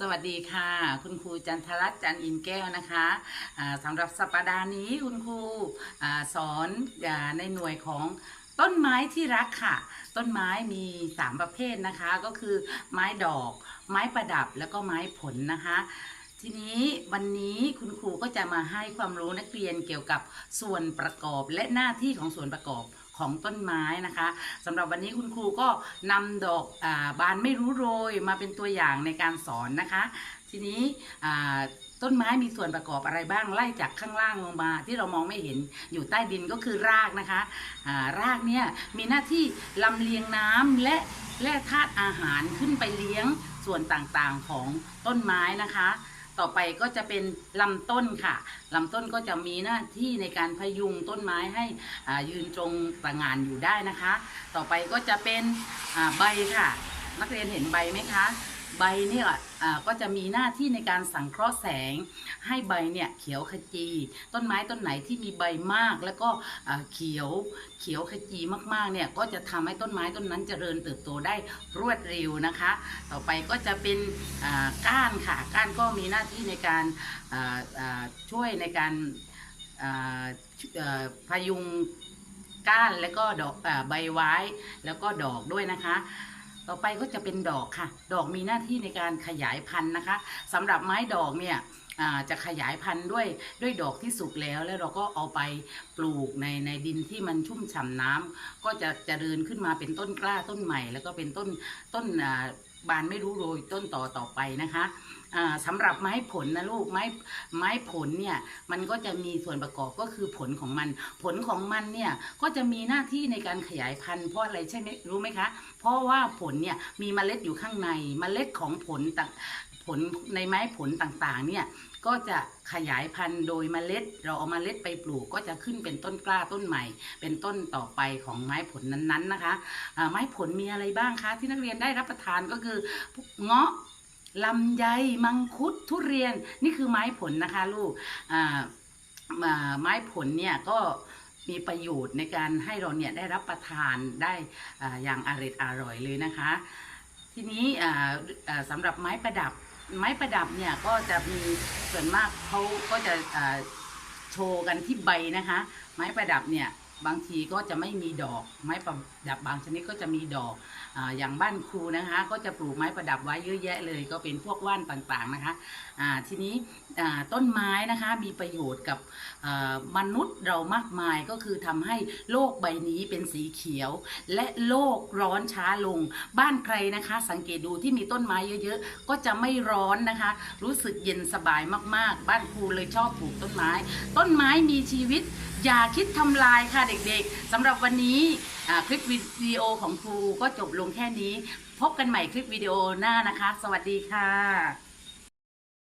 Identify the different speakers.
Speaker 1: สวัสดีค่ะ คุณครูจันทรัตน์จันอินแก้วนะคะสำหรับสัปดาห์นี้คุณครูอสอนอในหน่วยของต้นไม้ที่รักค่ะ ต้นไม้มี 3 ประเภทนะคะ ก็คือไม้ดอก ไม้ประดับแล้วก็ไม้ผลนะคะ ทีนี้วันนี้คุณครูก็จะมาให้ความรู้นักเรียนเกี่ยวกับส่วนประกอบและหน้าที่ของส่วนประกอบของต้นไม้นะคะสำหรับวันนี้คุณครูก็นำดอกอาบานไม่รู้โรยมาเป็นตัวอย่างในการสอนนะคะ ทีนี้ต้นไม้มีส่วนประกอบอะไรบ้างไล่จากข้างล่างลงมา ที่เรามองไม่เห็นอยู่ใต้ดินก็คือรากนะคะารากเนี่ยมีหน้าที่ลำเลียงน้ำและแร่ธาตุอาหารขึ้นไปเลี้ยงส่วนต่างๆของต้นไม้นะคะ ต่อไปก็จะเป็นลำต้นค่ะลำต้นก็จะมีหน้าที่ในการพยุงต้นไม้ให้ยืนตรงต่างานอยู่ได้นะคะ ต่อไปก็จะเป็นใบค่ะ นักเรียนเห็นใบไหมคะ ใบเนี่ยก็จะมีหน้าที่ในการสังเคราะห์แสง ให้ใบเนี่ยเขียวขจี ต้นไม้ต้นไหนที่มีใบมากแล้วก็เขียวเขียวขจีมากๆเนี่ยก็จะทำให้ต้นไม้ต้นนั้นเจริญเติบโตได้รวดเร็วนะคะ ต่อไปก็จะเป็นก้านค่ะก้านก็มีหน้าที่ในการช่วยในการพยุงก้านแล้วก็ดอกอใบไว้แล้วก็ดอกด้วยนะคะ ต่อไปก็จะเป็นดอกค่ะ ดอกมีหน้าที่ในการขยายพันธุ์นะคะสำหรับไม้ดอกเนี่ยจะขยายพันธุ์ด้วยด้วยดอกที่สุกแล้วแล้วเราก็เอาไปปลูกในในดินที่มันชุ่มฉ่ำน้ำก็จะเจริญขึ้นมาเป็นต้นกล้าต้นใหม่ แล้วก็เป็นต้นต้นอ่า บานไม่รู้โรยต้นต่อต่อไปนะคะสำหรับไม้ผลนะลูกไม้ไม้ผลเนี่ยมันก็จะมีส่วนประกอบก็คือผลของมัน ผลของมันเนี่ยก็จะมีหน้าที่ในการขยายพันธุ์เพราะอะไรใช่ไหมรู้ไหมคะ เพราะว่าผลเนี่ยมีเมล็ดอยู่ข้างในเมล็ดของผลต่าง ผลในไม้ผลต่างๆ เนี่ยก็จะขยายพันธุ์โดยเมล็ด เราเอามาเมล็ดไปปลูกก็จะขึ้นเป็นต้นกล้าต้นใหม่ เป็นต้นต่อไปของไม้ผลนั้นๆนะคะอ่าไม้ผลมีอะไรบ้างคะ ที่นักเรียนได้รับประทานก็คือเงาะลำไยมังคุดทุเรียนนี่คือไม้ผลนะคะลูกไม้ผลเนี่ยก็มีประโยชน์ในการให้เราเนี่ยได้รับประทานได้ออย่างอร่อยอร่อยเลยนะคะ ทีนี้สำหรับไม้ประดับ ไม้ประดับเนี่ยก็จะมีส่วนมากเขาก็จะโชว์กันที่ใบนะคะ ไม้ประดับเนี่ย บางทีก็จะไม่มีดอกไม้ประดับบางชนิดก็จะมีดอกออย่างบ้านครูนะคะ ก็จะปลูกไม้ประดับไว้เยอะแยะเลย ก็เป็นพวกว่านต่างๆนะคะทีนี้ต้นไม้นะคะมีประโยชน์กับมนุษย์เรามากมายก็คือทำให้โลกใบนี้เป็นสีเขียว และโลกร้อนช้าลง บ้านใครนะคะ สังเกตดูที่มีต้นไม้เยอะๆ ก็จะไม่ร้อนนะคะ รู้สึกเย็นสบายมากๆ บ้านครูเลยชอบปลูกต้นไม้ ต้นไม้มีชีวิตอย่าคิดทำลายค่ะเด็กๆสำหรับวันนี้คลิปวิดีโอของครูก็จบลงแค่นี้ พบกันใหม่คลิปวิดีโอหน้านะคะ สวัสดีค่ะ